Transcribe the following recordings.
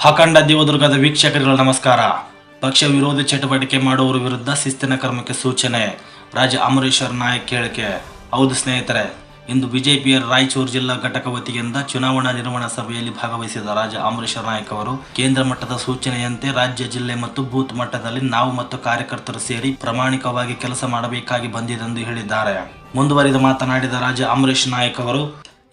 ಅಖಂಡ ದೇವದುರ್ಗದ ವೀಕ್ಷಕರುಗಳ ನಮಸ್ಕಾರ. ಪಕ್ಷ ವಿರೋಧಿ ಚಟುವಟಿಕೆ ಮಾಡುವವರ ವಿರುದ್ಧ ಶಿಸ್ತಿನ ಕ್ರಮಕ್ಕೆ ಸೂಚನೆ. ರಾಜ ಅಮರೇಶ್ವರ್ ನಾಯಕ್ ಹೇಳಿಕೆ. ಹೌದು ಸ್ನೇಹಿತರೆ, ಇಂದು ಬಿಜೆಪಿಯ ರಾಯಚೂರು ಜಿಲ್ಲಾ ಘಟಕ ವತಿಯಿಂದ ಚುನಾವಣಾ ನಿರ್ವಹಣಾ ಸಭೆಯಲ್ಲಿ ಭಾಗವಹಿಸಿದ ರಾಜ ಅಮರೇಶ್ವರ ನಾಯಕ್ ಅವರು, ಕೇಂದ್ರ ಮಟ್ಟದ ಸೂಚನೆಯಂತೆ ರಾಜ್ಯ ಜಿಲ್ಲೆ ಮತ್ತು ಬೂತ್ ಮಟ್ಟದಲ್ಲಿ ನಾವು ಮತ್ತು ಕಾರ್ಯಕರ್ತರು ಸೇರಿ ಪ್ರಾಮಾಣಿಕವಾಗಿ ಕೆಲಸ ಮಾಡಬೇಕಾಗಿ ಬಂದಿದೆಂದು ಹೇಳಿದ್ದಾರೆ. ಮುಂದುವರಿದು ಮಾತನಾಡಿದ ರಾಜ ಅಮರೇಶ್ ನಾಯಕ್ ಅವರು,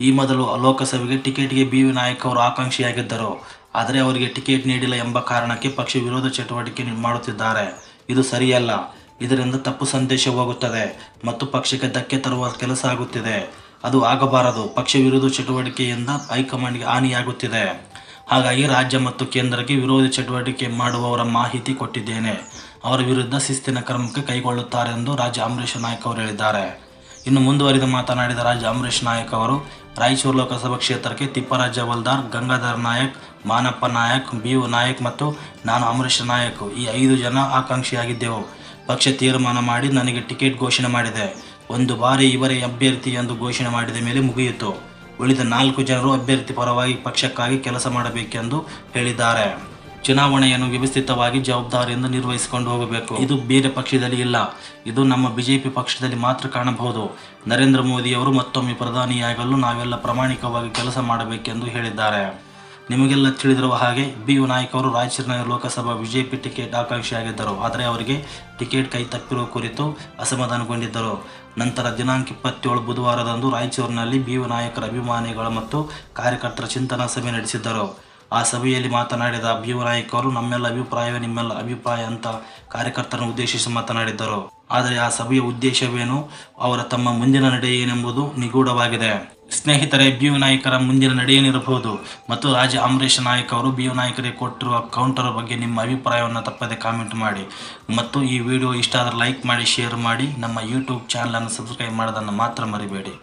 ಈ ಮೊದಲು ಲೋಕಸಭೆಗೆ ಟಿಕೆಟ್ಗೆ ಬಿ ವಿ ನಾಯಕ್ ಅವರು ಆಕಾಂಕ್ಷಿಯಾಗಿದ್ದರು. ಆದರೆ ಅವರಿಗೆ ಟಿಕೆಟ್ ನೀಡಿಲ್ಲ ಎಂಬ ಕಾರಣಕ್ಕೆ ಪಕ್ಷ ವಿರೋಧ ಚಟುವಟಿಕೆ ಮಾಡುತ್ತಿದ್ದಾರೆ. ಇದು ಸರಿಯಲ್ಲ. ಇದರಿಂದ ತಪ್ಪು ಸಂದೇಶ ಹೋಗುತ್ತದೆ ಮತ್ತು ಪಕ್ಷಕ್ಕೆ ಧಕ್ಕೆ ತರುವ ಕೆಲಸ ಆಗುತ್ತಿದೆ. ಅದು ಆಗಬಾರದು. ಪಕ್ಷ ವಿರೋಧ ಚಟುವಟಿಕೆಯಿಂದ ಹೈಕಮಾಂಡ್ಗೆ ಹಾನಿಯಾಗುತ್ತಿದೆ. ಹಾಗಾಗಿ ರಾಜ್ಯ ಮತ್ತು ಕೇಂದ್ರಕ್ಕೆ ವಿರೋಧಿ ಚಟುವಟಿಕೆ ಮಾಡುವವರ ಮಾಹಿತಿ ಕೊಟ್ಟಿದ್ದೇನೆ. ಅವರ ವಿರುದ್ಧ ಶಿಸ್ತಿನ ಕ್ರಮಕ್ಕೆ ಕೈಗೊಳ್ಳುತ್ತಾರೆ ಎಂದು ರಾಜ್ಯ ಅಂಬರೀಷ್ ನಾಯಕ್ ಅವರು ಹೇಳಿದ್ದಾರೆ. ಇನ್ನು ಮುಂದುವರಿದು ಮಾತನಾಡಿದ ರಾಜ್ಯ ಅಂಬರೀಷ್ ನಾಯಕ್ ಅವರು ರಾಯಚೂರು ಲೋಕಸಭಾ ಕ್ಷೇತ್ರಕ್ಕೆ ತಿಪ್ಪರಾಜ ವಲ್ದಾರ್ ಗಂಗಾಧರ್ ನಾಯಕ್, ಮಾನಪ್ಪ ನಾಯಕ್ ಬಿ ನಾಯಕ್ ಮತ್ತು ನಾನು ಅಮರೀಶ್ ನಾಯಕ್ ಈ ಐದು ಜನ ಆಕಾಂಕ್ಷಿಯಾಗಿದ್ದೆವು. ಪಕ್ಷ ತೀರ್ಮಾನ ಮಾಡಿ ನನಗೆ ಟಿಕೆಟ್ ಘೋಷಣೆ ಮಾಡಿದೆ. ಒಂದು ಬಾರಿ ಇವರೇ ಅಭ್ಯರ್ಥಿ ಎಂದು ಘೋಷಣೆ ಮಾಡಿದ ಮೇಲೆ ಮುಗಿಯಿತು. ಉಳಿದ ನಾಲ್ಕು ಜನರು ಅಭ್ಯರ್ಥಿ ಪರವಾಗಿ ಪಕ್ಷಕ್ಕಾಗಿ ಕೆಲಸ ಮಾಡಬೇಕೆಂದು ಹೇಳಿದ್ದಾರೆ. ಚುನಾವಣೆಯನ್ನು ವ್ಯವಸ್ಥಿತವಾಗಿ ಜವಾಬ್ದಾರಿಯಿಂದ ನಿರ್ವಹಿಸಿಕೊಂಡು ಹೋಗಬೇಕು. ಇದು ಬೇರೆ ಪಕ್ಷದಲ್ಲಿ ಇಲ್ಲ. ಇದು ನಮ್ಮ ಬಿಜೆಪಿ ಪಕ್ಷದಲ್ಲಿ ಮಾತ್ರ ಕಾಣಬಹುದು. ನರೇಂದ್ರ ಮೋದಿಯವರು ಮತ್ತೊಮ್ಮೆ ಪ್ರಧಾನಿಯಾಗಲು ನಾವೆಲ್ಲ ಪ್ರಾಮಾಣಿಕವಾಗಿ ಕೆಲಸ ಮಾಡಬೇಕೆಂದು ಹೇಳಿದ್ದಾರೆ. ನಿಮಗೆಲ್ಲ ತಿಳಿದಿರುವ ಹಾಗೆ, ಬಿ ಯು ನಾಯಕ್ ಅವರು ರಾಯಚೂರಿನ ಲೋಕಸಭಾ ಬಿಜೆಪಿ ಟಿಕೆಟ್ ಆಕಾಂಕ್ಷಿಯಾಗಿದ್ದರು. ಆದರೆ ಅವರಿಗೆ ಟಿಕೆಟ್ ಕೈ ತಪ್ಪಿರುವ ಕುರಿತು ಅಸಮಾಧಾನಗೊಂಡಿದ್ದರು. ನಂತರ ದಿನಾಂಕ ಇಪ್ಪತ್ತೇಳು ಬುಧವಾರದಂದು ರಾಯಚೂರಿನಲ್ಲಿ ಬಿ ಯು ನಾಯಕರ ಅಭಿಮಾನಿಗಳ ಮತ್ತು ಕಾರ್ಯಕರ್ತರ ಚಿಂತನಾ ಸಭೆ ನಡೆಸಿದ್ದರು. ಆ ಸಭೆಯಲ್ಲಿ ಮಾತನಾಡಿದ ಬಿ ಯು ನಾಯಕ್ ಅವರು ನಮ್ಮೆಲ್ಲ ಅಭಿಪ್ರಾಯವೇ ನಿಮ್ಮೆಲ್ಲ ಅಭಿಪ್ರಾಯ ಅಂತ ಕಾರ್ಯಕರ್ತರನ್ನು ಉದ್ದೇಶಿಸಿ ಮಾತನಾಡಿದ್ದರು. ಆದರೆ ಆ ಸಭೆಯ ಉದ್ದೇಶವೇನು? ಅವರ ತಮ್ಮ ಮುಂದಿನ ನಡೆ ಏನೆಂಬುದು ನಿಗೂಢವಾಗಿದೆ. ಸ್ನೇಹಿತರೆ, ಬಿಯು ನಾಯಕರ ಮುಂದಿನ ನಡೆ ಏನಿರಬಹುದು? ಮತ್ತು ರಾಜ ಅಮರೇಶ್ ನಾಯಕ್ ಅವರು ಬಿಯು ನಾಯಕರಿಗೆ ಕೊಟ್ಟಿರುವ ಕೌಂಟರ್ ಬಗ್ಗೆ ನಿಮ್ಮ ಅಭಿಪ್ರಾಯವನ್ನು ತಪ್ಪದೆ ಕಾಮೆಂಟ್ ಮಾಡಿ. ಮತ್ತು ಈ ವಿಡಿಯೋ ಇಷ್ಟ ಆದರೆ ಲೈಕ್ ಮಾಡಿ, ಶೇರ್ ಮಾಡಿ. ನಮ್ಮ ಯೂಟ್ಯೂಬ್ ಚಾನಲನ್ನು ಸಬ್ಸ್ಕ್ರೈಬ್ ಮಾಡೋದನ್ನು ಮಾತ್ರ ಮರಿಬೇಡಿ.